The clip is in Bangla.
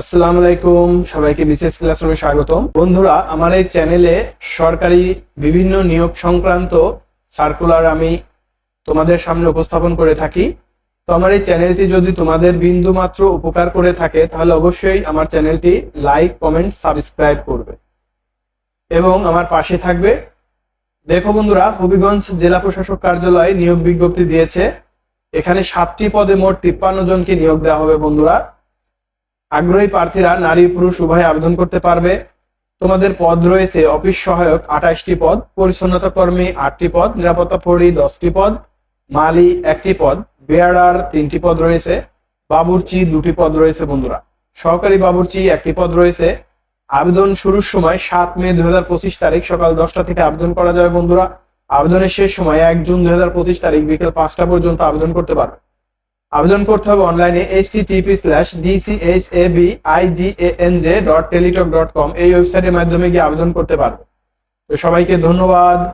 আসসালামু আলাইকুম, সবাইকে বিশেষ ক্লাসরুমে স্বাগতম। বন্ধুরা, আমার এই চ্যানেলে সরকারি বিভিন্ন নিয়োগ সংক্রান্ত সার্কুলার আমি তোমাদের সামনে উপস্থাপন করে থাকি। তো আমার এই চ্যানেলটি যদি তোমাদের বিন্দু মাত্র উপকার করে থাকে, তাহলে অবশ্যই আমার চ্যানেলটি লাইক কমেন্ট সাবস্ক্রাইব করবে। এবং আমার পাশে থাকবে। দেখো বন্ধুরা, হবিগঞ্জ জেলা প্রশাসক কার্যালয় নিয়োগ বিজ্ঞপ্তি দিয়েছে। এখানে সাতটি পদে মোট তিপ্পান্ন জনকে নিয়োগ দেওয়া হবে বন্ধুরা। আগ্রহী প্রার্থীরা নারী, পুরুষ, উভয় আবেদন করতে পারবে। তোমাদের পদ রয়েছে অফিস সহায়ক আঠাশটি পদ, পরিচ্ছন্নতা কর্মী আটটি পদ, নিরাপত্তা প্রহরী দশটি পদ, মালি একটি পদ বেয়ারার তিনটি পদ রয়েছে, বাবুর্চি দুটি পদ রয়েছে বন্ধুরা। সহকারী বাবুর্চি একটি পদ রয়েছে। আবেদন শুরুর সময় সাত মে দু হাজার পঁচিশ তারিখ সকাল দশটা থেকে আবেদন করা যাবে বন্ধুরা। আবেদনের শেষ সময় এক জুন দুই হাজার পঁচিশ তারিখ বিকেল পাঁচটা পর্যন্ত আবেদন করতে পারবে। আবেদন করতে হবে অনলাইনে H T TP slash A B I G N J dot Teletalk dot com এই ওয়েবসাইটের মাধ্যমে গিয়ে আবেদন করতে পারবে। তো সবাইকে ধন্যবাদ।